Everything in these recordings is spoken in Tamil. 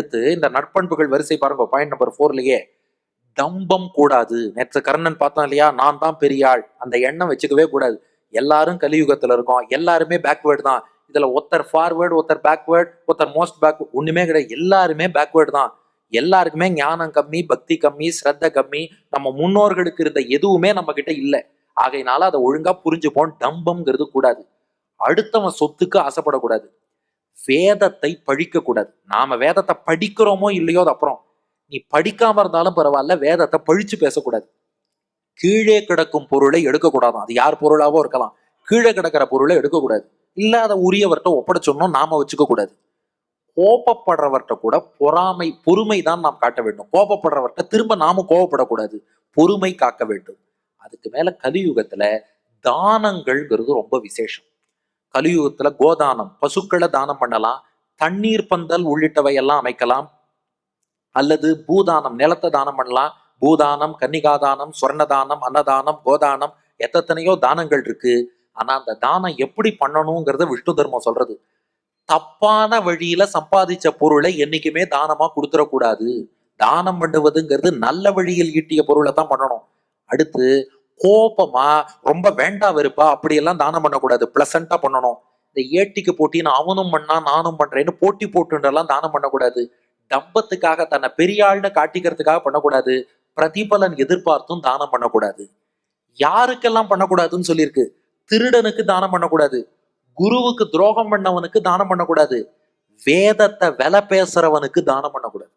அடுத்து இந்த நட்பண்புகள் வரிசை பாருங்க பாயிண்ட் நம்பர் ஃபோர்லயே தம்பம் கூடாது. நேற்று கர்ணன் பார்த்தோம் இல்லையா? நான் தான் பெரிய ஆள். அந்த எண்ணம் வச்சுக்கவே கூடாது. எல்லாரும் கலியுகத்துல இருக்கோம். எல்லாருமே பேக்வேர்டு தான். இதுல ஒருத்தர் ஃபார்வேர்டு ஒருத்தர் பேக்வேர்டு ஒருத்தர் மோஸ்ட் பேக் ஒண்ணுமே கிடையாது. எல்லாருமே பேக்வேர்டு தான். எல்லாருக்குமே ஞானம் கம்மி பக்தி கம்மி ஸ்ரத்த கம்மி. நம்ம முன்னோர்களுக்கு இருந்த எதுவுமே நம்ம கிட்ட இல்லை. ஆகையினால அதை ஒழுங்கா புரிஞ்சுப்போம். டம்பம்ங்கிறது கூடாது. அடுத்தவன் சொத்துக்கு ஆசைப்படக்கூடாது. வேதத்தை பழிக்கக்கூடாது. நாம வேதத்தை படிக்கிறோமோ இல்லையோ அது அப்புறம். நீ படிக்காம இருந்தாலும் பரவாயில்ல வேதத்தை பழிச்சு பேசக்கூடாது. கீழே கிடக்கும் பொருளை எடுக்கக்கூடாதான் அது யார் பொருளாவோ இருக்கலாம். கீழே கிடக்கிற பொருளை எடுக்கக்கூடாது. இல்லாத உரியவர்கிட்ட ஒப்படைச்சோம்னா நாம வச்சுக்க கூடாது கோபப்படுறவர்கிட்ட கூட பொறாமை பொறுமை தான் நாம் காட்ட வேண்டும். கோபப்படுறவர்கிட்ட திரும்ப நாம கோபப்படக்கூடாது. பொறுமை காக்க வேண்டும். அதுக்கு மேல கலியுகத்துல தானங்கள்ங்கிறது ரொம்ப விசேஷம். கலியுகத்துல கோதானம் பசுக்களை தானம் பண்ணலாம் தண்ணீர் பந்தல் உள்ளிட்டவை எல்லாம் அமைக்கலாம். அல்லது பூதானம் நிலத்தை தானம் பண்ணலாம். பூதானம் கன்னிகாதானம் சொர்ணதானம் அன்னதானம் கோதானம் எத்தனையோ தானங்கள் இருக்கு. ஆனா அந்த தானம் எப்படி பண்ணணுங்கிறத விஷ்ணு தர்மம் சொல்றது. தப்பான வழியில சம்பாதிச்ச பொருளை என்னைக்குமே தானமா கொடுத்துடக்கூடாது. தானம் பண்ணுவதுங்கிறது நல்ல வழியில் ஈட்டிய பொருளை தான் பண்ணணும். அடுத்து கோபமா ரொம்ப வேண்டா வெறுப்பா அப்படியெல்லாம் தானம் பண்ணக்கூடாது. பிளசண்டா பண்ணணும். இந்த ஏட்டிக்கு போட்டின்னு அவனும் பண்ணா நானும் பண்றேன்னு போட்டி போட்டுன்றெல்லாம் தானம் பண்ணக்கூடாது. தம்பத்துக்காக தன்னை பெரிய ஆள்னு காட்டிக்கிறதுக்காக பண்ணக்கூடாது. பிரதிபலன் எதிர்பார்த்தும் தானம் பண்ணக்கூடாது. யாருக்கெல்லாம் பண்ணக்கூடாதுன்னு சொல்லியிருக்கு? திருடனுக்கு தானம் பண்ணக்கூடாது. குருவுக்கு துரோகம் பண்ணவனுக்கு தானம் பண்ணக்கூடாது. வேதத்தை விலை பேசுறவனுக்கு தானம் பண்ணக்கூடாது.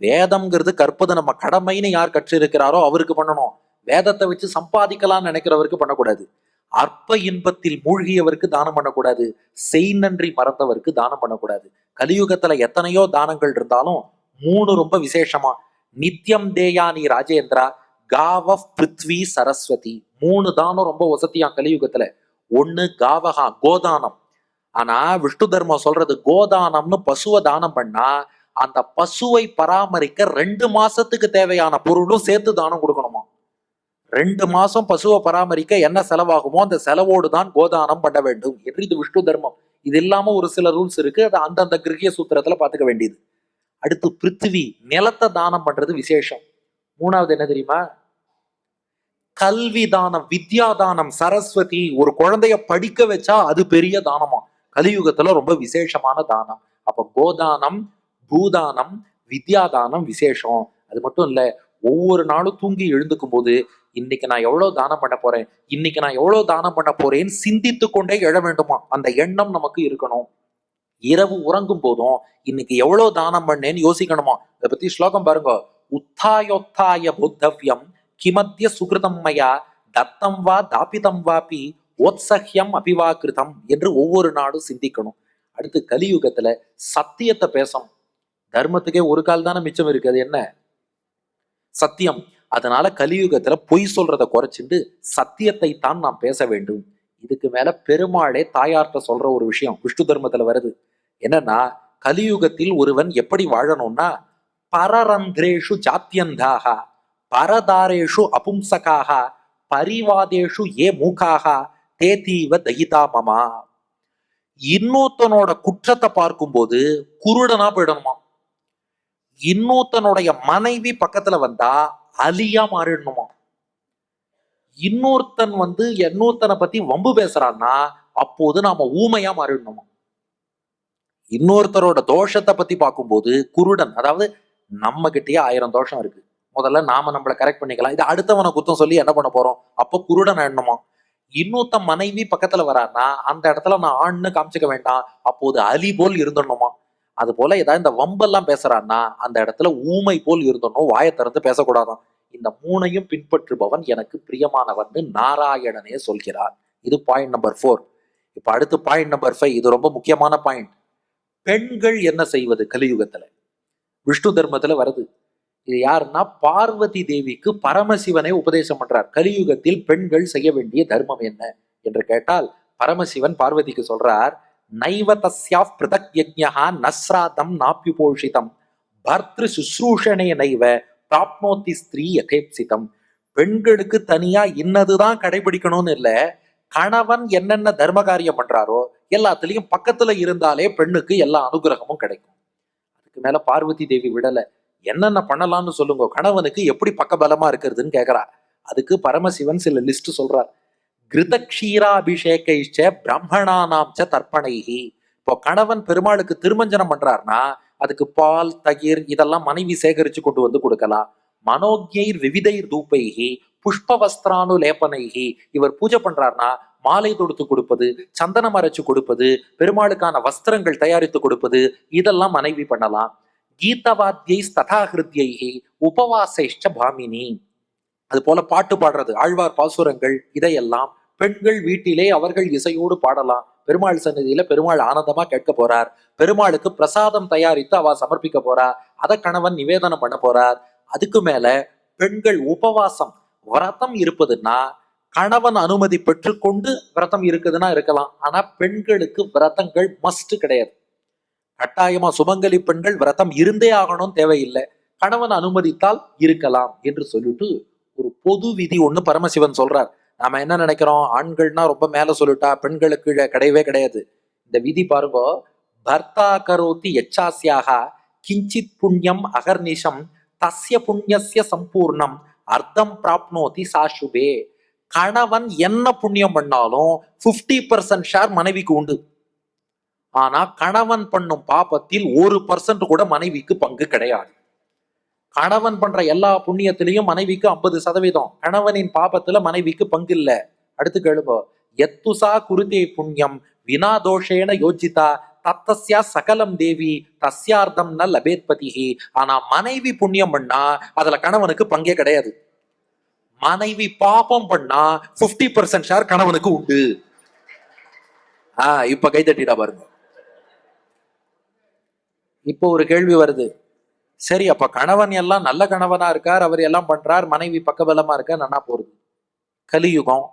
வேதம்ங்கிறது கற்பது நம்ம கடமைன்னு யார் கற்று இருக்கிறாரோ அவருக்கு பண்ணணும். வேதத்தை வச்சு சம்பாதிக்கலாம்னு நினைக்கிறவருக்கு பண்ணக்கூடாது. அற்ப இன்பத்தில் மூழ்கியவருக்கு தானம் பண்ணக்கூடாது. செய் நன்றி மறந்தவருக்கு தானம் பண்ணக்கூடாது. கலியுகத்துல எத்தனையோ தானங்கள் இருந்தாலும் மூணு ரொம்ப விசேஷமா. நித்யம் தேயானி ராஜேந்திரா காவ பிருத்வி சரஸ்வதி. மூணு தானம் ரொம்ப வசதியா கலியுகத்துல. ஒண்ணு காவகா கோதானம். ஆனா விஷ்ணு தர்மம் சொல்றது கோதானம்னு பசுவை தானம் பண்ணா அந்த பசுவை பராமரிக்க ரெண்டு மாசத்துக்கு தேவையான பொருளும் சேர்த்து தானம் கொடுக்கணுமா? ரெண்டு மாசம் பசுவை பராமரிக்க என்ன செலவாகுமோ அந்த செலவோடு தான் கோதானம் பண்ண வேண்டும். என்று இது விஷ்ணு தர்மம். இது இல்லாம ஒரு சில ரூல்ஸ் இருக்கு. அது அந்தந்த கிரகிய சூத்திரத்துல பாத்துக்க வேண்டியது. அடுத்து பிருத்திவி நிலத்தை தானம் பண்றது விசேஷம். மூணாவது என்ன தெரியுமா? கல்வி தானம் வித்யா தானம் சரஸ்வதி ஒரு குழந்தைய படிக்க வச்சா அது பெரிய தானமா? கலியுகத்துல ரொம்ப விசேஷமான தானம். அப்ப கோதானம் பூதானம் வித்யாதானம் விசேஷம். அது மட்டும் இல்ல ஒவ்வொரு நாளும் தூங்கி எழுந்துக்கும் போது இன்னைக்கு நான் எவ்வளவு தானம் பண்ண போறேன்? இன்னைக்கு நான் எவ்வளவு தானம் பண்ண போறேன்னு சிந்தித்து கொண்டே எழ வேண்டுமா? அந்த எண்ணம் நமக்கு இருக்கணும். இரவு உறங்கும் போதும் இன்னைக்கு எவ்வளவு தானம் பண்ணேன்னு யோசிக்கணுமா? இதை பத்தி ஸ்லோகம் பாருங்க. உத்தாயோத்தாய புத்தவ்யம் கிமத்திய சுகிருதம் மயா தத்தம் வா தாபிதம் வாபி ஓத்சஹ்யம் அபிவாகிருதம் என்று ஒவ்வொரு நாடும் சிந்திக்கணும். அடுத்து கலியுகத்துல சத்தியத்தை பேசணும். தர்மத்துக்கே ஒரு கால் தானே மிச்சம் இருக்கு. அது என்ன? சத்தியம். அதனால கலியுகத்துல பொய் சொல்றத குறைச்சிட்டு சத்தியத்தை தான் நாம் பேச வேண்டும். இதுக்கு மேல பெருமாளே தாயார்கிட்ட சொல்ற ஒரு விஷயம் விஷ்ணு தர்மத்துல வருது. என்னன்னா கலியுகத்தில் ஒருவன் எப்படி வாழணும்னா பரரந்திரேஷு ஜாத்தியந்தாக பரதாரேஷு அபும்சகாக பரிவாதேஷு ஏ மூகாக தேதீவ தயிதா மமா. இன்னொருத்தனோட குற்றத்தை பார்க்கும்போது குருடனா போயிடணுமா? இன்னொருத்தனுடைய மனைவி பக்கத்துல வந்தா அலியா மாறிடணுமா? இன்னொருத்தன் வந்து இன்னொருத்தனை பத்தி வம்பு பேசுறான்னா அப்போது நாம ஊமையா மாறிடணுமா? இன்னொருத்தரோட தோஷத்தை பத்தி பார்க்கும்போது குருடன் அதாவது நம்ம கிட்டயே ஆயிரம் தோஷம் இருக்கு. முதல்ல நாம நம்மளை கரெக்ட் பண்ணிக்கலாம். இது அடுத்தவனை குத்தம் சொல்லி என்ன பண்ண போறோம்? அப்போ குருடன் ஆயிடணுமா? இன்னொருத்த மனைவி பக்கத்துல வரான்னா அந்த இடத்துல நான் ஆண்னு காமிச்சிக்க வேண்டாம். அப்போது அலி போல் இருந்துடணுமா? அது போல ஏதாவது இந்த வம்பெல்லாம் பேசுறான்னா அந்த இடத்துல ஊமை போல் இருந்தணும் வாயை திறந்து பேசக்கூடாதாம் இந்த மூணையும் பின்பற்றுபவன் எனக்கு பிரியமானவன் நாராயணனே சொல்கிறார். இது பாயிண்ட் நம்பர் ஃபோர் இப்ப அடுத்து பாயிண்ட் நம்பர் ஃபைவ் இது ரொம்ப முக்கியமான பாயிண்ட் பெண்கள் என்ன செய்வது கலியுகத்துல? விஷ்ணு தர்மத்துல வருது. இது யாருன்னா பார்வதி தேவிக்கு பரமசிவனை உபதேசம் பண்றார். கலியுகத்தில் பெண்கள் செய்ய வேண்டிய தர்மம் என்ன என்று கேட்டால் பரமசிவன் பார்வதிக்கு சொல்றார் நைவ தஸ்யா பிரதக் யஜ்யா நஸ்ராதம் நாப்பியுபோஷிதம் பர்திரு சுশ্ரூஷனே நைவ பிராப்னோத்தி ஸ்திரீ யகேப்சிதம். பெண்களுக்கு தனியா இன்னதுதான் கடைபிடிக்கணும்னு இல்லை. கணவன் என்னென்ன தர்ம காரியம் பண்றாரோ எல்லாத்துலயும் பக்கத்துல இருந்தாலே பெண்ணுக்கு எல்லா அனுகிரகமும் கிடைக்கும். அதுக்கு மேல பார்வதி தேவி விடல. என்னென்ன பண்ணலாம்னு சொல்லுங்க கணவனுக்கு எப்படி பக்கபலமா இருக்கிறதுன்னு கேக்குறா. அதுக்கு பரமசிவன் சில லிஸ்ட் சொல்றார். கிருத க்ஷீராபிஷேகைச்ச பிரம்மணானாம் ச தர்ப்பணைகி இப்போ கணவன் பெருமாளுக்கு திருமஞ்சனம் பண்றாருன்னா அதுக்கு பால் தயிர் இதெல்லாம் மனைவி சேகரித்து கொண்டு வந்து கொடுக்கலாம். மனோக்யர் விவிதைர் தூப்பைகி புஷ்ப வஸ்திரானு லேபனைகி இவர் பூஜை பண்றாருன்னா மாலை தொடுத்து கொடுப்பது சந்தனம் அரைச்சு கொடுப்பது பெருமாளுக்கான வஸ்திரங்கள் தயாரித்து கொடுப்பது இதெல்லாம் மனைவி பண்ணலாம். கீதவாத்தியை ததாகிருத்தியை உபவாசைஷ்ட பாமினி. அது போல பாட்டு பாடுறது ஆழ்வார் பாசுரங்கள் இதையெல்லாம் பெண்கள் வீட்டிலே அவர்கள் இசையோடு பாடலாம். பெருமாள் சன்னதியில பெருமாள் ஆனந்தமா கேட்க போறார். பெருமாளுக்கு பிரசாதம் தயாரித்து அவ சமர்ப்பிக்க போறா. அதை கணவன் நிவேதனம் பண்ண போறார். அதுக்கு மேல பெண்கள் உபவாசம் விரதம் இருப்பதுன்னா கணவன் அனுமதி பெற்றுக்கொண்டு விரதம் இருக்குதுன்னா இருக்கலாம். ஆனா பெண்களுக்கு விரதங்கள் மஸ்ட் கிடையாது. கட்டாயமா சுமங்கலி பெண்கள் விரதம் இருந்தே ஆகணும் தேவையில்லை. கணவன் அனுமதித்தால் இருக்கலாம் என்று சொல்லிட்டு ஒரு பொது விதி ஒண்ணு பரமசிவன் சொல்றார். நாம என்ன நினைக்கிறோம்? ஆண்கள்னா ரொம்ப மேல சொல்லிட்டா பெண்களுக்கு கிடையவே கிடையாது. இந்த விதி பாருங்க. பர்த்தா கரோதி எச்சாசியாக கிஞ்சித் புண்ணியம் அகர்நிஷம் தஸ்ய புண்ணியஸ்ய சம்பூர்ணம் அர்த்தம் பிராப்னோதி சாஷுபே. கணவன் என்ன புண்ணியம் பண்ணாலும் 50% பர்சன்ட் ஷேர் மனைவிக்கு உண்டு. ஆனா கணவன் பண்ணும் பாபத்தில் ஒரு பர்சன்ட் கூட மனைவிக்கு பங்கு கிடையாது. கணவன் பண்ற எல்லா புண்ணியத்திலையும் மனைவிக்கு ஐம்பது சதவீதம். கணவனின் பாபத்துல மனைவிக்கு பங்கு இல்லை. அடுத்து கேளுங்க. எத்துசா குருதே புண்ணியம். வினா தோஷேன யோஜிதா. தத்தஸ்யா சகலம் தேவி. தஸ்யார்த்தம் ந லபேத்பதிஹி. ஆனா மனைவி புண்ணியம் பண்ணா அதுல கணவனுக்கு பங்கே கிடையாது. மனைவி பாபம் பண்ணா 50% பர்சன்ட் ஷேர் கணவனுக்கு உண்டு. ஆஹ் இப்ப கைதட்டிடா பாருங்க. இப்போ ஒரு கேள்வி வருது. சரி அப்ப கணவன் எல்லாம் நல்ல கணவனா இருக்கார் அவர் எல்லாம் பண்றார் மனைவி பக்கபலமா இருக்கா நன்னா போறது கலியுகம்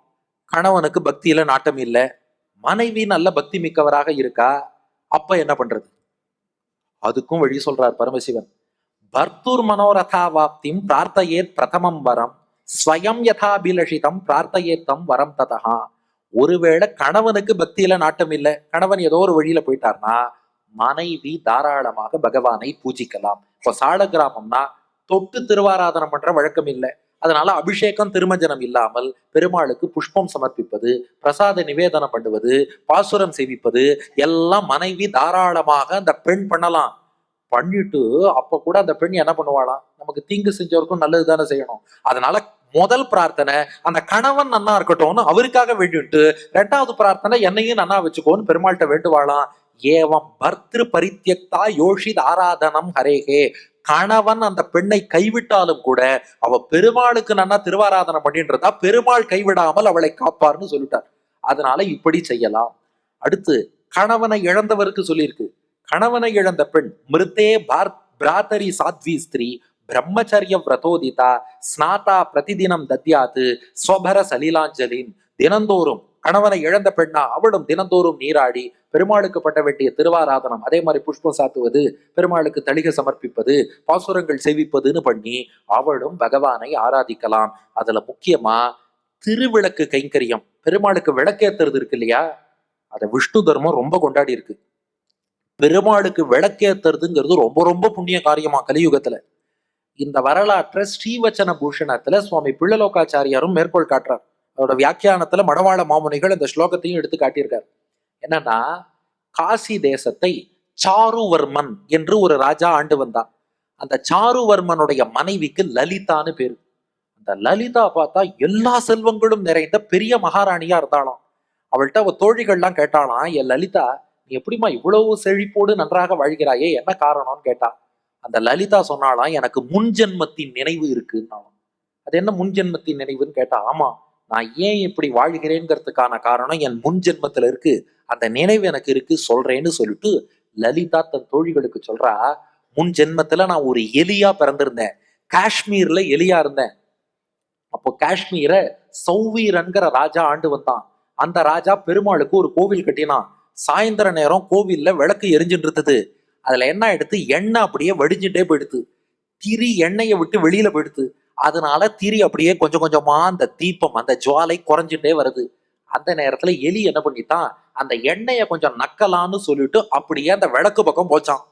கணவனுக்கு பக்தியில நாட்டம் இல்லை மனைவி நல்ல பக்தி மிக்கவராக இருக்கா அப்ப என்ன பண்றது? அதுக்கும் வழி சொல்றார் பரமசிவன். பர்த்துர் மனோரதாவாப்திம் பிரார்த்தையேத் பிரதமம் வரம் ஸ்வயம் யதாபிலஷிதம் பிரார்த்தையே தம் வரம் ததஹா. ஒருவேளை கணவனுக்கு பக்தியில நாட்டம் இல்லை கணவன் ஏதோ ஒரு வழியில போயிட்டார்னா மனைவி தாராளமாக பகவானை பூஜிக்கலாம். இப்போ சால கிராமம்னா தொட்டு திருவாராதனம் பண்ற வழக்கம் இல்லை. அதனால அபிஷேகம் திருமஞ்சனம் இல்லாமல் பெருமாளுக்கு புஷ்பம் சமர்ப்பிப்பது பிரசாத நிவேதனம் பண்ணுவது பாசுரம் செய்விப்பது எல்லாம் மனைவி தாராளமாக அந்த பெண் பண்ணலாம். பண்ணிட்டு அப்ப கூட அந்த பெண் என்ன பண்ணுவாளாம் நமக்கு தீங்கு செஞ்சவருக்கும் நல்லது தானே செய்யணும். அதனால முதல் பிரார்த்தனை அந்த கணவன் நன்னா இருக்கட்டும்னு அவருக்காக வேண்டிட்டு ரெண்டாவது பிரார்த்தனை என்னையும் நன்னா வச்சுக்கோன்னு பெருமாள்கிட்ட வேண்டுவாளாம். ஏவம் பர்திரு பரித்தியக்தா யோஷித் ஆராதனம் ஹரேகே. கணவன் அந்த பெண்ணை கைவிட்டாலும் கூட அவ பெருமாளுக்கு நன்னா திருவாராதனை பண்ணின்றதா பெருமாள் கைவிடாமல் அவளை காப்பார்னு சொல்லிட்டார். அதனால இப்படி செய்யலாம். அடுத்து கணவனை இழந்தவருக்கு சொல்லியிருக்கு. கணவனை இழந்த பெண் மிருத்தே பார் பிராத்தரி சாத்வி ஸ்திரீ பிரம்மச்சரிய விரதோதிதா ஸ்நாதா பிரதிதினம் தத்யாத்து ஸ்வபர சலீலாஞ்சலின் தினந்தோறும் கணவனை இழந்த பெண்ணா அவளும் தினந்தோறும் நீராடி பெருமாளுக்கு பட்ட வேண்டிய திருவாராதனம் அதே மாதிரி புஷ்பம் சாத்துவது பெருமாளுக்கு தளிகை சமர்ப்பிப்பது பாசுரங்கள் செய்விப்பதுன்னு பண்ணி அவளும் பகவானை ஆராதிக்கலாம். அதுல முக்கியமா திருவிளக்கு கைங்கரியம். பெருமாளுக்கு விளக்கேத்துறது இருக்கு இல்லையா? அதை விஷ்ணு தர்மம் ரொம்ப கொண்டாடி இருக்கு. பெருமாளுக்கு விளக்கேத்துறதுங்கிறது ரொம்ப ரொம்ப புண்ணிய காரியமா கலியுகத்துல. இந்த வரலாற்றை ஸ்ரீவச்சன பூஷணத்துல சுவாமி பிள்ளலோகாச்சாரியாரும் மேற்கோள் காட்டுறார். அவரோட வியாக்கியானத்துல மடவாள மாமுனிகள் இந்த ஸ்லோகத்தையும் எடுத்து காட்டியிருக்காரு. என்னன்னா காசி தேசத்தை சாருவர்மன் என்று ஒரு ராஜா ஆண்டு வந்தான். அந்த சாருவர்மனுடைய மனைவிக்கு லலிதான்னு பேரு. அந்த லலிதா பார்த்தா எல்லா செல்வங்களும் நிறைந்த பெரிய மகாராணியா இருந்தாலும் அவள்கிட்ட அவ தோழிகள்லாம் கேட்டாளாம் என் லலிதா நீ எப்படிம்மா இவ்வளவு செழிப்போடு நன்றாக வாழ்கிறாயே? என்ன காரணம்னு கேட்டா. அந்த லலிதா சொன்னாலாம் எனக்கு முன் ஜென்மத்தின் நினைவு இருக்குன்னாலும் அது என்ன முன் ஜென்மத்தின் நினைவுன்னு கேட்டா ஆமா நான் ஏன் இப்படி வாழ்கிறேங்கிறதுக்கான காரணம் என் முன் ஜென்மத்துல இருக்கு. அந்த நினைவு எனக்கு இருக்கு சொல்றேன்னு சொல்லிட்டு லலிதா தன் தோழிகளுக்கு சொல்றா முன் ஜென்மத்துல நான் ஒரு எலியா பிறந்திருந்தேன். காஷ்மீர்ல எலியா இருந்தேன். அப்போ காஷ்மீரை சௌவீரன்கிற ராஜா ஆண்டு வந்தான். அந்த ராஜா பெருமாளுக்கு ஒரு கோவில் கட்டினான். சாயந்தர நேரம் கோவில்ல விளக்கு எரிஞ்சுட்டு இருந்தது அதுல என்ன எடுத்து எண்ணெய் அப்படியே வடிஞ்சுட்டே போயிடுது திரி எண்ணெயை விட்டு வெளியில போயிடுது அதனால திரி அப்படியே கொஞ்சம் கொஞ்சமா அந்த தீபம் அந்த ஜுவாலை குறைஞ்சுட்டே வருது. அந்த நேரத்துல எலி என்ன பண்ணித்தான் அந்த எண்ணெயை கொஞ்சம் நக்கலான்னு சொல்லிட்டு அப்படியே அந்த விளக்கு பக்கம் போச்சான்.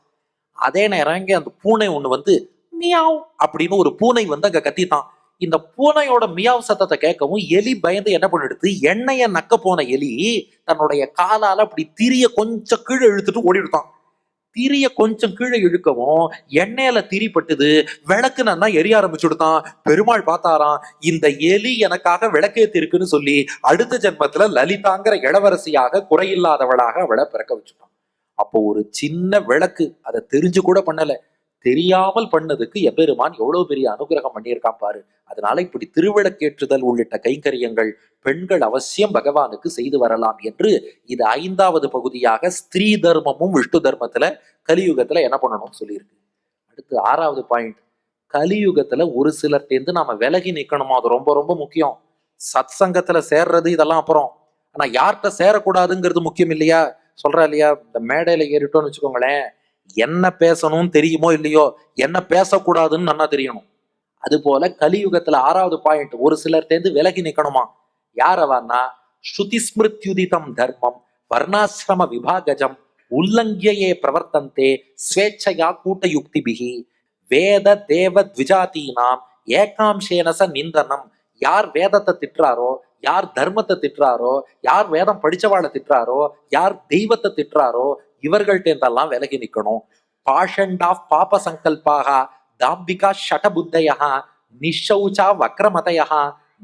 அதே நேரம் இங்க அந்த பூனை ஒண்ணு வந்து மியாவ் அப்படின்னு ஒரு பூனை வந்து அங்க கத்தித்தான் இந்த பூனையோட மியாவ் சத்தத்தை கேட்கவும் எலி பயந்து என்ன பண்ணிடுது? எண்ணெயை நக்க போன எலி தன்னுடைய காலால அப்படி திரிய கொஞ்சம் கீழே இழுத்துட்டு ஓடிடுதான். திரிய கொஞ்சம் கீழே இழுக்கவும் எண்ணெயில திரி பட்டுது விளக்கு நான் எரிய ஆரம்பிச்சுடுதான். பெருமாள் பார்த்தாராம் இந்த எலி எனக்காக விளக்கேத்தி இருக்குன்னு சொல்லி அடுத்த ஜென்மத்துல லலிதாங்கிற இளவரசியாக குறையில்லாதவளாக அவளை பிறக்க வச்சுட்டான். அப்போ ஒரு சின்ன விளக்கு அதை தெரிஞ்சு கூட பண்ணலை. தெரியாமல் பண்ணதுக்கு எபெருமான் எவ்வளவு பெரிய அனுகிரகம் பண்ணியிருக்கான் பாரு. அதனால இப்படி திருவிளக்கேற்றுதல் உள்ளிட்ட கைங்கரியங்கள் பெண்கள் அவசியம் பகவானுக்கு செய்து வரலாம் என்று இது ஐந்தாவது பகுதியாக ஸ்திரீ தர்மமும் விஷ்ணு தர்மத்துல கலியுகத்துல என்ன பண்ணணும்னு சொல்லியிருக்கு. அடுத்து ஆறாவது பாயிண்ட் கலியுகத்துல ஒரு சிலர்ட்டேந்து நாம விலகி நிக்கணுமா? அது ரொம்ப ரொம்ப முக்கியம். சத் சங்கத்துல சேர்றது இதெல்லாம் அப்புறம். ஆனா யார்கிட்ட சேரக்கூடாதுங்கிறது முக்கியம் இல்லையா? சொல்றா இல்லையா? இந்த மேடையில ஏறிட்டோம்னு வச்சுக்கோங்களேன். என்ன பேசணும்னு தெரியுமோ இல்லையோ என்ன பேசக்கூடாதுன்னு நல்லா தெரியணும். அது போல கலியுகத்துல ஆறாவது பாயிண்ட் ஒரு சிலர்ட்டேந்து விலகி நிக்கணுமா? யார் ஸ்ருதி ஸ்மிருத்யுதிதம் தர்மம் வர்ணாசிரம விபாகஜம் உல்லங்கியே பிரவர்த்தந்தே ஸ்வேச்சையா கூட்டயுக்திபிகி வேத தேவ த்விஜாத்தீனாம் ஏகாம்சேனச நிந்தனம். யார் வேதத்தை திட்டுறாரோ யார் தர்மத்தை திட்டுறாரோ யார் வேதம் படிச்சவாளை திட்டுறாரோ யார் தெய்வத்தை திட்டுறாரோ இவர்கள்ட்டேந்தெல்லாம் விலகி நிற்கணும் பாஷண்ட் ஆஃப் பாப சங்கல்பாக தாம்பிகா ஷடபுத்தையா நிஷௌச்சா வக்ரமதையா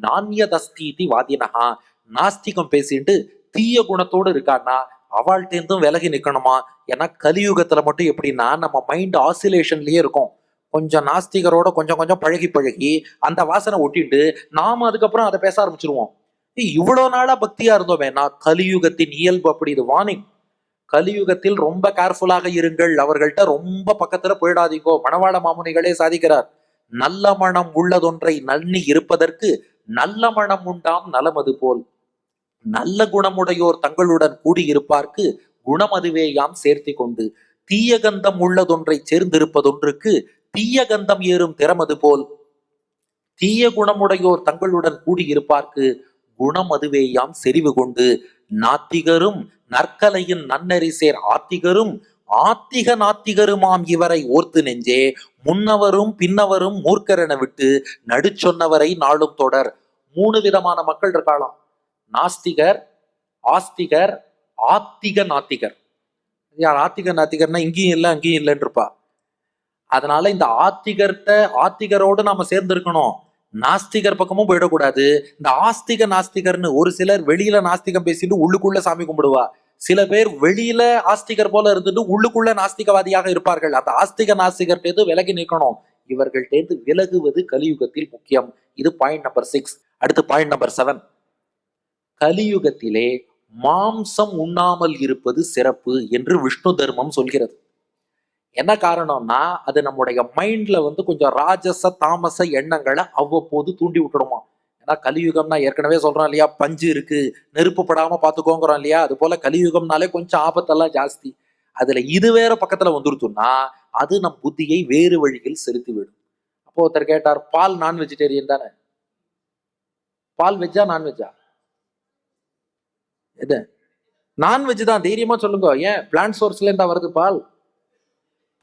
நானியதஸ்தீதி வாதினஹா. நாஸ்திகம் பேசிட்டு தீய குணத்தோடு இருக்கான்னா அவள்கிட்டேருந்தும் விலகி நிற்கணுமா ஏன்னா கலியுகத்துல மட்டும் எப்படின்னா நம்ம மைண்ட் ஆசிலேஷன்லயே இருக்கும். கொஞ்சம் நாஸ்திகரோட கொஞ்சம் கொஞ்சம் பழகி பழகி அந்த வாசனை ஒட்டிட்டு நாம அதுக்கப்புறம் அதை பேச ஆரம்பிச்சிருவோம். இவ்வளோ நாளா பக்தியா இருந்தோமே நான் கலியுகத்தின் இயல்பு அப்படி இது வார்னிங் கலியுகத்தில் ரொம்ப கேர்ஃபுல்லாக இருங்கள். அவர்கள்ட்ட ரொம்ப பக்கத்துல போயிடாதீங்கோ. மணவாள மாமுனிகளே சாதிக்கிறார். நல்ல மனம் உள்ளதொன்றை நன்னி இருப்பதற்கு நல்ல மனம் உண்டாம் நலமது போல். நல்ல குணமுடையோர் தங்களுடன் கூடியிருப்பார்க்கு குணமதுவே யாம் சேர்த்தி கொண்டு. தீய கந்தம் உள்ளதொன்றை சேர்ந்திருப்பதொன்றுக்கு தீய கந்தம் ஏறும் திறமது போல். தீய குணமுடையோர் தங்களுடன் கூடியிருப்பார்க்கு குணம் அதுவேயாம் செறிவு கொண்டு. நாத்திகரும் நற்கலையின் நன்னெறி சேர் ஆத்திகரும் ஆத்திக நாத்திகருமாம் இவரை ஓர்த்து நெஞ்சே. முன்னவரும் பின்னவரும் மூர்க்கரென விட்டு நடுச்சொன்னவரை நாளும் தொடர். மூணு விதமான மக்கள் இருக்காளாம். நாஸ்திகர் ஆஸ்திகர் ஆத்திக நாத்திகர் யார் ஆத்திக நாத்திகர்னா இங்கேயும் இல்லை அங்கேயும் இல்லைன்னு இருப்பா. அதனால இந்த ஆத்திகர்த்த ஆத்திகரோடு நாம சேர்ந்திருக்கணும். நாஸ்திகர் பக்கமும் போயிடக்கூடாது. இந்த ஆஸ்திக நாஸ்திகர்னு ஒரு சிலர் வெளியில நாஸ்திகம் பேசிட்டு உள்ளுக்குள்ள சாமி கும்பிடுவா. சில பேர் வெளியில ஆஸ்திகர் போல இருந்துட்டு உள்ளுக்குள்ள நாஸ்திகவாதியாக இருப்பார்கள். அந்த ஆஸ்திக நாஸ்திகர்டேந்து விலகி நிற்கணும் இவர்கள்டேந்து விலகுவது கலியுகத்தில் முக்கியம். இது பாயிண்ட் நம்பர் சிக்ஸ் அடுத்து பாயிண்ட் நம்பர் செவன் கலியுகத்திலே மாம்சம் உண்ணாமல் இருப்பது சிறப்பு என்று விஷ்ணு தர்மம் சொல்கிறது. என்ன காரணம்னா அது நம்முடைய மைண்ட்ல வந்து கொஞ்சம் ராஜச தாமச எண்ணங்களை அவ்வப்போது தூண்டி விட்டுடுமா? ஏன்னா கலியுகம்னா ஏற்கனவே சொல்றோம் இல்லையா பஞ்சு இருக்கு நெருப்பு படாம பாத்துக்கோங்கிறோம் இல்லையா? அது போல கலியுகம்னாலே கொஞ்சம் ஆபத்தெல்லாம் ஜாஸ்தி. அதுல இது வேற பக்கத்துல வந்துருத்துன்னா அது நம் புத்தியை வேறு வழியில் செலுத்தி விடும் அப்போ ஒருத்தர் கேட்டார் பால் நான் வெஜிடேரியன் தானே? பால் வெஜ்ஜா நான்வெஜ்ஜா எது? நான்வெஜ் தான் தைரியமா சொல்லுங்க. ஏன்? பிளான்ட் சோர்ஸ்ல இருந்தா வருது பால்.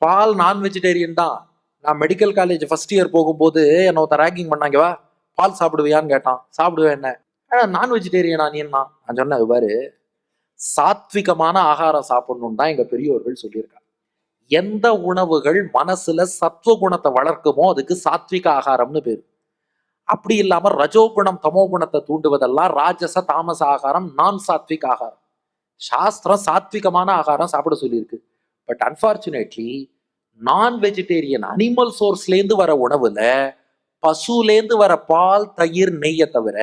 பால் நான் வெஜிடேரியன் தான். நான் மெடிக்கல் காலேஜ் ஃபர்ஸ்ட் இயர் போகும்போது என்ன ஒருத்தன் ரேங்கிங் பண்ணாங்க வா பால் சாப்பிடுவியான்னு கேட்டான். சாப்பிடுவேன் என்ன? நான் வெஜிடேரியனா நீ என்ன? நான் சொன்னேன் பாரு சாத்விகமான ஆகாரம் சாப்பிடணும் தான் எங்க பெரியோர்கள் சொல்லியிருக்காங்க எந்த உணவுகள் மனசுல சத்துவ குணத்தை வளர்க்குமோ அதுக்கு சாத்விக ஆகாரம்னு பேர். அப்படி இல்லாம ரஜோகுணம் தமோ குணத்தை தூண்டுவதெல்லாம் ராஜச தாமச ஆகாரம் நான் சாத்விக் ஆகாரம். சாஸ்திரம் சாத்விகமான ஆகாரம் சாப்பிட சொல்லியிருக்கு. பட் அன்ஃபார்ச்சுனேட்லி நான் வெஜிடேரியன் அனிமல் சோர்ஸ்லேருந்து வர உணவுல பசுலேருந்து வர பால் தயிர் நெய்யை தவிர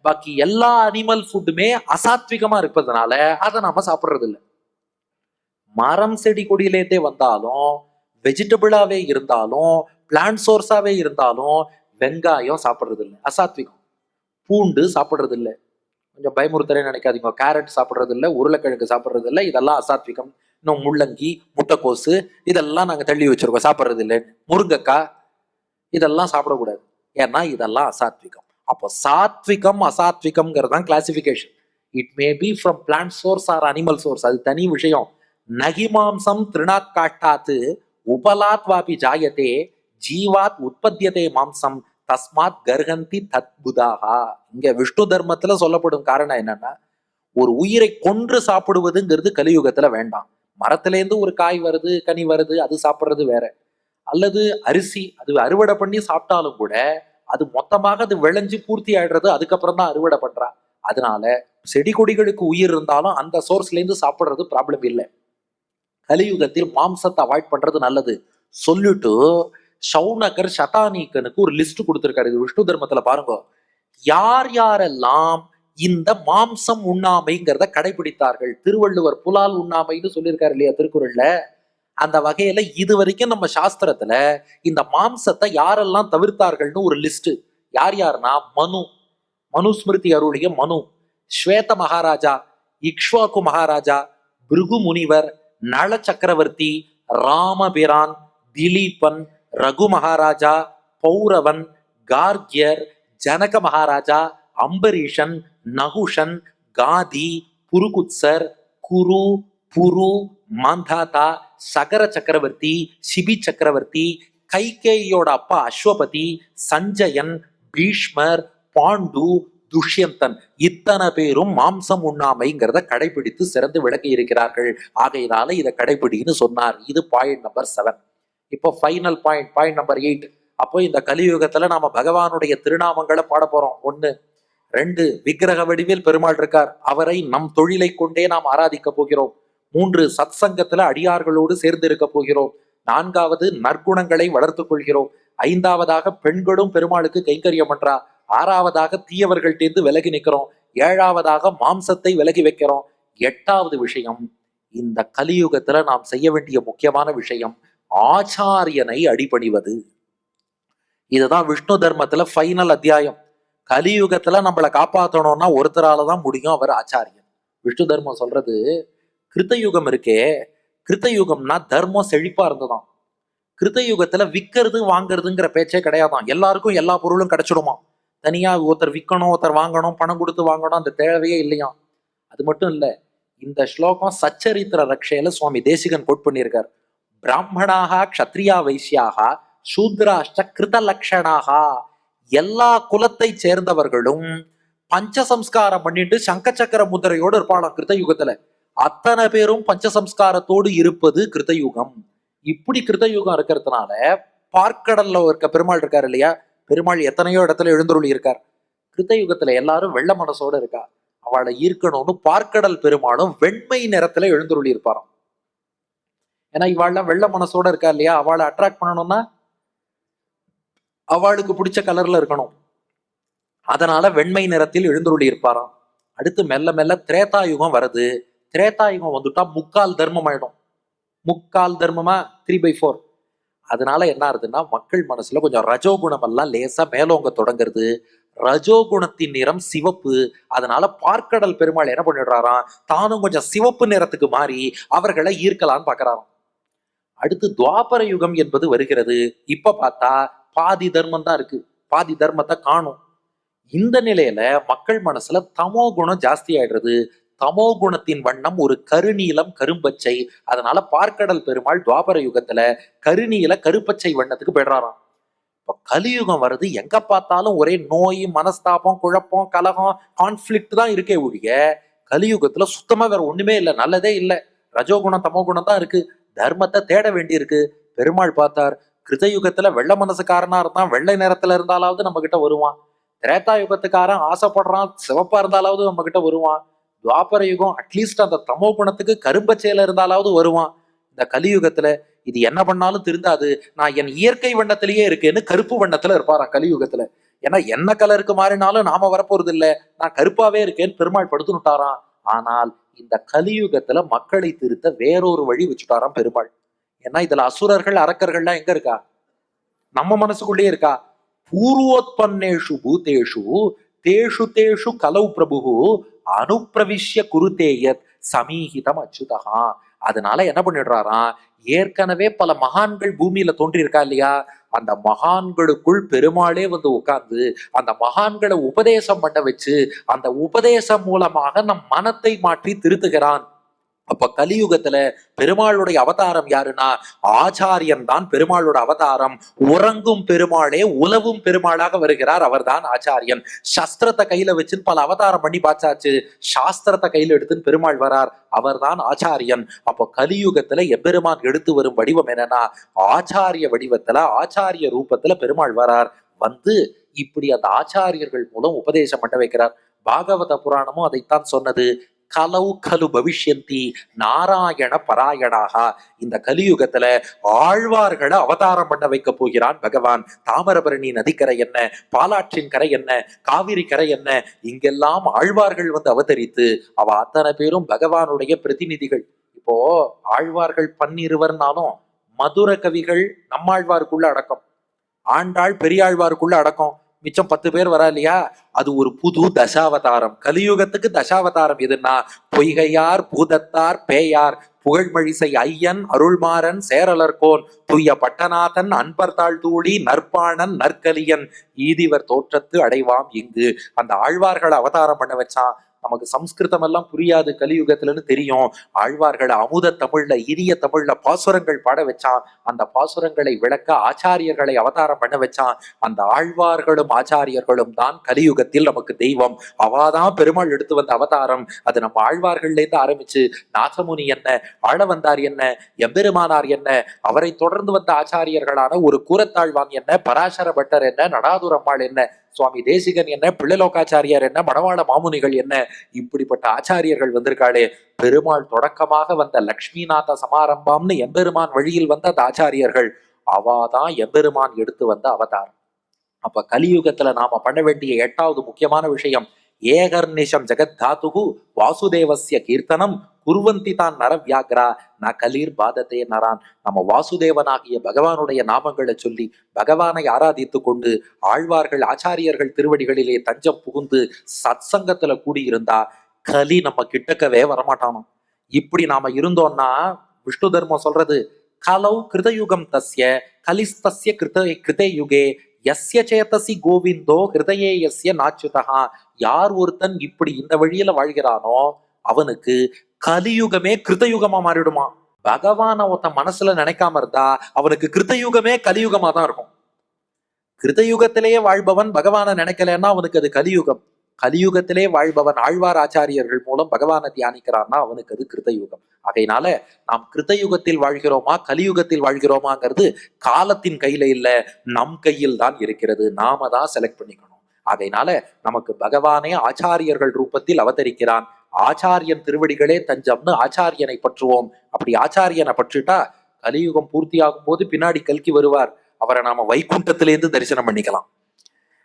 பாக்கி எல்லா அனிமல் ஃபுட்டுமே அசாத்விகமா இருப்பதனால அதை நாம சாப்பிட்றது இல்லை மரம் செடி கொடியிலேருந்தே வந்தாலும் வெஜிடபிளாவே இருந்தாலும் பிளான்ட் சோர்ஸாவே இருந்தாலும் வெங்காயம் சாப்பிட்றது இல்லை அசாத்விகம். பூண்டு சாப்பிட்றது இல்லை கொஞ்சம் பயமுறுத்தலே நினைக்காதீங்க. கேரட் சாப்பிட்றது இல்லை உருளைக்கிழங்கு சாப்பிட்றது இல்லை இதெல்லாம் அசாத்விகம். இன்னும் முள்ளங்கி முட்டைக்கோசு இதெல்லாம் நாங்கள் தள்ளி வச்சிருக்கோம். சாப்பிட்றது இல்லை முருங்கைக்காய் இதெல்லாம் சாப்பிடக்கூடாது. ஏன்னா இதெல்லாம் அசாத்விகம். அப்போ சாத்விகம் அசாத்விகம்ங்கிறது தான் classification it may be from plant source or animal source அது தனி விஷயம். நகிமாம்சம் திருநாத் காட்டாத்து உபலாத் வாபி ஜாயத்தே ஜீவாத் உற்பத்தியதே மாம்சம். தஸ்மாத் கர்ஹந்தி தத்புதாகா இங்க விஷ்ணு தர்மத்துல சொல்லப்படும் காரணம் என்னன்னா ஒரு உயிரை கொன்று சாப்பிடுவதுங்கிறது கலியுகத்துல வேண்டாம். மரத்துலேருந்து ஒரு காய் வருது கனி வருது அது சாப்பிட்றது வேற. அல்லது அரிசி அது அறுவடை பண்ணி சாப்பிட்டாலும் கூட அது மொத்தமாக அது விளைஞ்சு பூர்த்தி ஆயிடுறது அதுக்கப்புறம் தான் அறுவடை பண்றா. அதனால செடி கொடிகளுக்கு உயிர் இருந்தாலும் அந்த சோர்ஸ்லேருந்து சாப்பிட்றது ப்ராப்ளம் இல்லை. கலியுகத்தில் மாம்சத்தை அவாய்ட் பண்றது நல்லது. சொல்லிட்டு சௌனகர் சதானீக்கனுக்கு ஒரு லிஸ்ட் கொடுத்துருக்காரு. இது விஷ்ணு தர்மத்துல பாருங்க. யார் யாரெல்லாம் இந்த மாம்சம் உண்ணாமைங்கிறத கடைபிடித்தார்கள். திருவள்ளுவர் புலால் உண்ணாமைன்னு சொல்லியிருக்காரு இல்லையா திருக்குறள்ல? அந்த வகையில இது வரைக்கும் நம்ம சாஸ்திரத்துல இந்த மாம்சத்தை யாரெல்லாம் தவிர்த்தார்கள்னு ஒரு லிஸ்ட். யார் யாருன்னா மனு. மனுஸ்மிருதி அருளிய மனு. ஸ்வேத மகாராஜா இக்ஷ்வாக்கு மகாராஜா பிருகு முனிவர் நள சக்கரவர்த்தி ராமபிரான் திலீபன் ரகு மகாராஜா பௌரவன் கார்கியர் ஜனக மகாராஜா அம்பரீஷன் நகுஷன் காதி புருகுத்சர் குரு புரு மாந்தாதா சகர சக்கரவர்த்தி சிபி சக்கரவர்த்தி கைகேயோட அப்பா அஸ்வபதி சஞ்சயன் பீஷ்மர் பாண்டு துஷ்யந்தன். இத்தனை பேரும் மாம்சம் உண்ணாமைங்கிறத கடைபிடித்து சிறந்து விளக்கி இருக்கிறார்கள். ஆகையினால இதை கடைபிடின்னு சொன்னார். இது பாயிண்ட் நம்பர் செவன் இப்போ final point point number eight அப்போ இந்த கலியுகத்துல நாம பகவானுடைய திருநாமங்களை பாட போறோம். ஒன்று ரெண்டு விக்கிரக வடிவில் பெருமாள் இருக்கார். அவரை நம் தொழிலை கொண்டே நாம் ஆராதிக்க போகிறோம். மூன்று சத்சங்கத்துல அடியார்களோடு சேர்ந்து இருக்க போகிறோம். நான்காவது நற்குணங்களை வளர்த்துக் கொள்கிறோம். ஐந்தாவதாக பெண்களும் பெருமாளுக்கு கைங்கரியம் பண்றா. ஆறாவதாக தீயவர்கள்டேந்து விலகி நிற்கிறோம். ஏழாவதாக மாம்சத்தை விலகி வைக்கிறோம். எட்டாவது விஷயம் இந்த கலியுகத்துல நாம் செய்ய வேண்டிய முக்கியமான விஷயம் ஆச்சாரியனை அடிபணிவது. இதுதான் விஷ்ணு தர்மத்துல ஃபைனல் அத்தியாயம். கலியுகத்துல நம்மளை காப்பாத்தணும்னா ஒருத்தரால தான் முடியும் அவர் ஆச்சாரியன். விஷ்ணு தர்மம் சொல்றது கிருத்தயுகம் இருக்கே கிருத்தயுகம்னா தர்மம் செழிப்பா இருந்ததாம். கிருத்தயுகத்துல விற்கிறது வாங்குறதுங்கிற பேச்சே கிடையாதான் எல்லாருக்கும் எல்லா பொருளும் கிடைச்சிடுமா? தனியா ஒருத்தர் விற்கணும் ஒருத்தர் வாங்கணும் பணம் கொடுத்து வாங்கணும் அந்த தேவையே இல்லையாம். அது மட்டும் இல்ல இந்த ஸ்லோகம் சச்சரித்திர ரக்ஷையில சுவாமி தேசிகன் கோட் பண்ணியிருக்கார். பிராமணாக க்ஷத்ரியா வைசியாக சூத்ராஷ்ட கிருத லக்ஷணாக எல்லா குலத்தை சேர்ந்தவர்களும் பஞ்சசம்ஸ்காரம் பண்ணிட்டு சங்க சக்கர முதிரையோடு இருப்பாளாம் கிருத்தயுகத்துல. அத்தனை பேரும் பஞ்சசம்ஸ்காரத்தோடு இருப்பது கிருத்தயுகம். இப்படி கிருத்தயுகம் இருக்கிறதுனால பார்க்கடல்ல இருக்க பெருமாள் இருக்காரு இல்லையா? பெருமாள் எத்தனையோ இடத்துல எழுந்தருளி இருக்கார். கிருத்தயுகத்துல எல்லாரும் வெள்ள மனசோட இருக்கா? அவளை ஈர்க்கணும்னு பார்க்கடல் பெருமாளும் வெண்மை நிறத்துல எழுந்தருளி இருப்பாராம். ஏன்னா இவாள்லாம் வெள்ள மனசோட இருக்கா இல்லையா? அவளை அட்ராக்ட் பண்ணணும்னா அவளுக்கு பிடிச்ச கலர்ல இருக்கணும். அதனால வெண்மை நிறத்தில் எழுந்தருளி இருப்பாராம். அடுத்து மெல்ல மெல்ல திரேதாயுகம் வருது. திரேதாயுகம் வந்துட்டா முக்கால் தர்மம் ஆயிடும். முக்கால் தர்மமா? த்ரீ பை ஃபோர் அதனால என்ன ஆகுதுன்னா மக்கள் மனசுல கொஞ்சம் ரஜோகுணம் எல்லாம் லேசா மேலோங்க தொடங்குறது. ரஜோகுணத்தின் நிறம் சிவப்பு. அதனால பார்க்கடல் பெருமாள் என்ன பண்ணிடுறாராம்? தானும் கொஞ்சம் சிவப்பு நிறத்துக்கு மாறி அவர்களை ஈர்க்கலான்னு பாக்குறாராம். அடுத்து துவாபர யுகம் என்பது வருகிறது. இப்ப பார்த்தா பாதி தர்மம் தான் இருக்கு. பாதி தர்மத்தை காணும். இந்த நிலையில மக்கள் மனசுல தமோ குணம் ஜாஸ்தி ஆயிடுறது. தமோ குணத்தின் வண்ணம் ஒரு கருநீலம் கரும்பச்சை. அதனால பார்க்கடல் பெருமாள் துவாபர யுகத்துல கருநீல கருப்பச்சை வண்ணத்துக்கு போயிடுறாராம். இப்போ கலியுகம் வருது எங்க பார்த்தாலும் ஒரே நோய் மனஸ்தாபம் குழப்பம் கலகம் கான்ஃபிளிக்ட் தான் இருக்கே ஒழிய கலியுகத்துல சுத்தமா வேற ஒண்ணுமே இல்லை. நல்லதே இல்லை. ரஜோகுணம் தமோ குணம் தான் இருக்கு. தர்மத்தை தேட வேண்டியிருக்கு. பெருமாள் பார்த்தார் கிருதயுகத்துல வெள்ள மனசுக்காரனா இருந்தான் வெள்ளை நேரத்துல இருந்தாலாவது நம்ம கிட்ட வருவான். திரேதா யுகத்துக்காரன் ஆசைப்படுறான் சிவப்பா இருந்தாலாவது நம்ம கிட்ட வருவான். துவாபர யுகம் அட்லீஸ்ட் அந்த தமோ குணத்துக்கு கரும்பச்சையில இருந்தாலாவது வருவான். இந்த கலியுகத்துல இது என்ன பண்ணாலும் திருந்தாது. நான் என் இயற்கை வண்ணத்திலேயே இருக்கேன்னு கருப்பு வண்ணத்துல இருப்பாராம் கலியுகத்துல ஏன்னா என்ன கலருக்கு மாறினாலும் நாம வரப்போறது இல்லை நான் கருப்பாவே இருக்கேன்னு பெருமாள் படுத்துனுட்டாராம். ஆனால் இந்த கலியுகத்துல மக்களை திருத்த வேறொரு வழி வச்சுட்டாராம் பெருமாள். ஏன்னா இதுல அசுரர்கள் அரக்கர்கள்லாம் எங்க இருக்கா? நம்ம மனசுக்குள்ளேயே இருக்கா? பூர்வோத்பன்னேஷு பூதேஷு தேஷு தேஷு கலவு பிரபு அனுப்பிரவிஷ்ய குருதேயத் சமீகிதம் அச்சுதகா அதனால என்ன பண்ணிடுறாராம் ஏற்கனவே பல மகான்கள் பூமியில தோன்றி இருக்கா இல்லையா? அந்த மகான்களுக்குள் பெருமாளே வந்து உட்கார்ந்து அந்த மகான்களை உபதேசம் பண்ண வச்சு அந்த உபதேசம் மூலமாக நம் மனத்தை மாற்றி திருத்துகிறான். அப்ப கலியுகத்துல பெருமாளுடைய அவதாரம் யாருன்னா ஆச்சாரியன் தான் பெருமாளோட அவதாரம். உறங்கும் பெருமாளே உலவும் பெருமாளாக வருகிறார் அவர்தான் ஆச்சாரியன். சஸ்திரத்தை கையில வச்சுன்னு பல அவதாரம் பண்ணி பார்த்தாச்சு. சாஸ்திரத்தை கையில எடுத்துன்னு பெருமாள் வரார். அவர்தான் ஆச்சாரியன். அப்போ கலியுகத்துல எம்பெருமான் எடுத்து வரும் வடிவம் என்னன்னா ஆச்சாரிய வடிவத்துல ஆச்சாரிய ரூபத்துல பெருமாள் வரார். வந்து இப்படி அந்த ஆச்சாரியர்கள் மூலம் உபதேசம் பண்ண வைக்கிறார். பாகவத புராணமும் அதைத்தான் சொன்னது. கலவு கலு பவிஷ்யந்தி நாராயண பராயணாக. இந்த கலியுகத்துல ஆழ்வார்களை அவதாரம் பண்ண வைக்க போகிறான் பகவான். தாமிரபரணி நதிக்கரை என்ன? பாலாற்றின் கரை என்ன? காவிரி கரை என்ன? இங்கெல்லாம் ஆழ்வார்கள் வந்து அவதரித்து அவ அத்தனை பேரும் பகவானுடைய பிரதிநிதிகள். இப்போ ஆழ்வார்கள் பன்னிருவர்னாலும் மதுர கவிகள் நம்மாழ்வாருக்குள்ள அடக்கம். ஆண்டாள் பெரியாழ்வாருக்குள்ள அடக்கம். மிச்சம் பத்து பேர் வரா இல்லையா? அது ஒரு புது தசாவதாரம். கலியுகத்துக்கு தசாவதாரம் எதுன்னா பொய்கையார் பூதத்தார் பேயார் புகழ்மழிசை ஐயன் அருள்மாறன் சேரலர்கோன் துய்ய பட்டநாதன் அன்பர்தாள் தூளி நற்பாணன் நற்கலியன் ஈதிவர் தோற்றத்து அடைவாம் இங்கு. அந்த ஆழ்வார்களை அவதாரம் பண்ண வச்சான். நமக்கு சம்ஸ்கிருதம் எல்லாம் புரியாது கலியுகத்துலன்னு தெரியும். ஆழ்வார்களை அமுத தமிழ்ல இனிய தமிழ்ல பாசுரங்கள் பாட வச்சான். அந்த பாசுரங்களை விளக்க ஆச்சாரியர்களை அவதாரம் பண்ண வச்சான். அந்த ஆழ்வார்களும் ஆச்சாரியர்களும் தான் கலியுகத்தில் நமக்கு தெய்வம். அவாதான் பெருமாள் எடுத்து வந்த அவதாரம். அது நம்ம ஆழ்வார்கள்ல இருந்து ஆரம்பிச்சு நாசமுனி என்ன ஆழ வந்தார் என்ன எம்பெருமானார் என்ன அவரை தொடர்ந்து வந்த ஆச்சாரியர்களான ஒரு கூரத்தாழ்வான் என்ன பராசர பட்டர் என்ன நடாதுரம்மாள் என்ன சுவாமி தேசிகன் என்ன பிள்ளைலோகாச்சாரியார் என்ன மணவாள மாமுனிகள் என்ன இப்படிப்பட்ட ஆச்சாரியர்கள் வந்திருக்காளே. பெருமாள் தொடக்கமாக வந்த லக்ஷ்மிநாத சமாரம்பம்னு எம்பெருமான் வழியில் வந்த அந்த ஆச்சாரியர்கள். அவாதான் எம்பெருமான் எடுத்து வந்த அவதாரம். அப்ப கலியுகத்துல நாம பண்ண வேண்டிய எட்டாவது முக்கியமான விஷயம் ஏகர்நிஷம் ஜெகத் தாத்துகு வாசுதேவசிய கீர்த்தனம் குருவந்தி தான் நரவியாகரா? நான் கலீர் பாதத்தே நரான். நம்ம வாசுதேவனாகிய பகவானுடைய நாமங்களை சொல்லி பகவானை ஆராதித்து கொண்டு ஆழ்வார்கள் ஆச்சாரியர்கள் திருவடிகளிலே தஞ்சம் புகுந்து சத்சங்கத்துல கூடியிருந்தா கலி நம்ம கிட்டக்கவே வரமாட்டானோ? இப்படி நாம இருந்தோம்னா விஷ்ணு தர்மம் சொல்றது கலௌ கிருதயுகம் தஸ்ய கலிஸ்தஸ்ய கிருத கிருதயுகே எஸ்ய சேத்தசி கோவிந்தோ ஹிருதயே எஸ்ய நாச்சுதகா யார் ஒருத்தன் இப்படி இந்த வழியில வாழ்கிறானோ அவனுக்கு கலியுகமே கிருதயுகமா மாறிடுமா? பகவான ஒருத்தன் மனசுல நினைக்காம இருந்தா அவனுக்கு கிருதயுகமே கலியுகமா தான் இருக்கும். கிருதயுகத்திலேயே வாழ்பவன் பகவானை நினைக்கலன்னா அவனுக்கு அது கலியுகம். கலியுகத்திலே வாழ்பவன் ஆழ்வார் ஆச்சாரியர்கள் மூலம் பகவானை தியானிக்கிறான்னா அவனுக்கு அது கிருதயுகம் ஆகையினால நாம் கிருதயுகத்தில் வாழ்கிறோமா கலியுகத்தில் வாழ்கிறோமாங்கிறது காலத்தின் கையில இல்ல நம் கையில் தான் இருக்கிறது. நாம தான் செலக்ட் பண்ணிக்கணும். ஆகையினால நமக்கு பகவானே ஆச்சாரியர்கள் ரூபத்தில் அவதரிக்கிறான். ஆச்சாரியன் திருவடிகளே தஞ்சம்னு ஆச்சாரியனை பற்றுவோம். அப்படி ஆச்சாரியனை பற்றிட்டா கலியுகம் பூர்த்தியாகும் போது பின்னாடி கல்கி வருவார். அவரை நாம வைகுண்டத்திலேருந்து தரிசனம் பண்ணிக்கலாம்.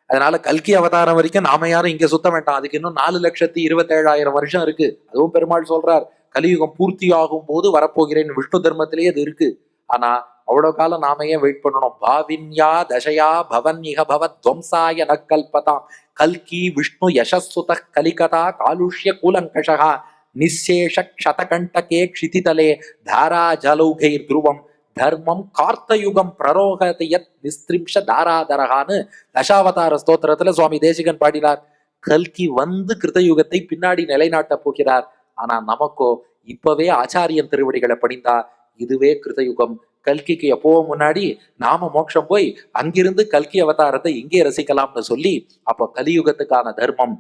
அதனால கல்கி அவதாரம் வரைக்கும் நாம யாரும் இங்க சுத்த வேண்டாம். அதுக்கு இன்னும் நாலு லட்சத்தி இருபத்தேழாயிரம் வருஷம் இருக்கு. அதுவும் பெருமாள் சொல்றார் கலியுகம் பூர்த்தியாகும் போது வரப்போகிறேன். விஷ்ணு தர்மத்திலேயே அது இருக்கு. ஆனா அவ்வளவு காலம் நாம ஏன் வெயிட் பண்ணணும்? பாவின்யா தசையா பவன் இக பவத் துவம்சாய நக்கல்பதாம். கல்கி விஷ்ணு யசஸ்வத கலிகதா காலுஷ்ய கூலங்கஷகா நிசேஷ க்ஷதகண்டகே க்ஷிதிதலே தாராஜலௌகைர் துருவம் தர்மம் கார்த்தயுகம் பிரரோகத யத் நிஸ்திரிம்ஷ தாராதரகான்னு தசாவதார ஸ்தோத்திரத்துல சுவாமி தேசிகன் பாடினார். கல்கி வந்து கிருதயுகத்தை பின்னாடி நிலைநாட்ட போகிறார். ஆனா நமக்கோ இப்பவே ஆச்சாரியன் திருவடிகளை பணிந்தா இதுவே கிருதயுகம் கல்கிக்கு எப்போ முன்னாடி நாம மோட்சம் போய் அங்கிருந்து கல்கி அவதாரத்தை இங்கே ரசிக்கலாம்னு சொல்லி அப்போ கலியுகத்துக்கான தர்மம்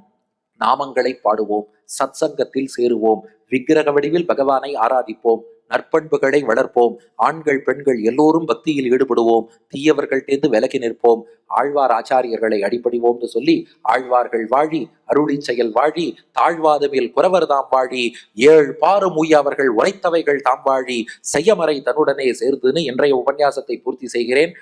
நாமங்களை பாடுவோம் சத்சங்கத்தில் சேருவோம் விக்கிரக வடிவில் பகவானை ஆராதிப்போம் நற்பண்புகளை வளர்ப்போம். ஆண்கள் பெண்கள் எல்லோரும் பக்தியில் ஈடுபடுவோம். தீயவர்கள்டேந்து விலகி நிற்போம். ஆழ்வார் ஆச்சாரியர்களை அடிபடிவோம்னு சொல்லி ஆழ்வார்கள் வாழி அருளின் செயல் வாழி தாழ்வாதமில் குறவர்தாம் வாழி ஏழ் பாரும் உய்யவர்கள் உரைத்தவைகள் தாம் வாழி செய்யமறை தன்னுடனே சேர்ந்துன்னு இன்றைய உபன்யாசத்தை பூர்த்தி செய்கிறேன்.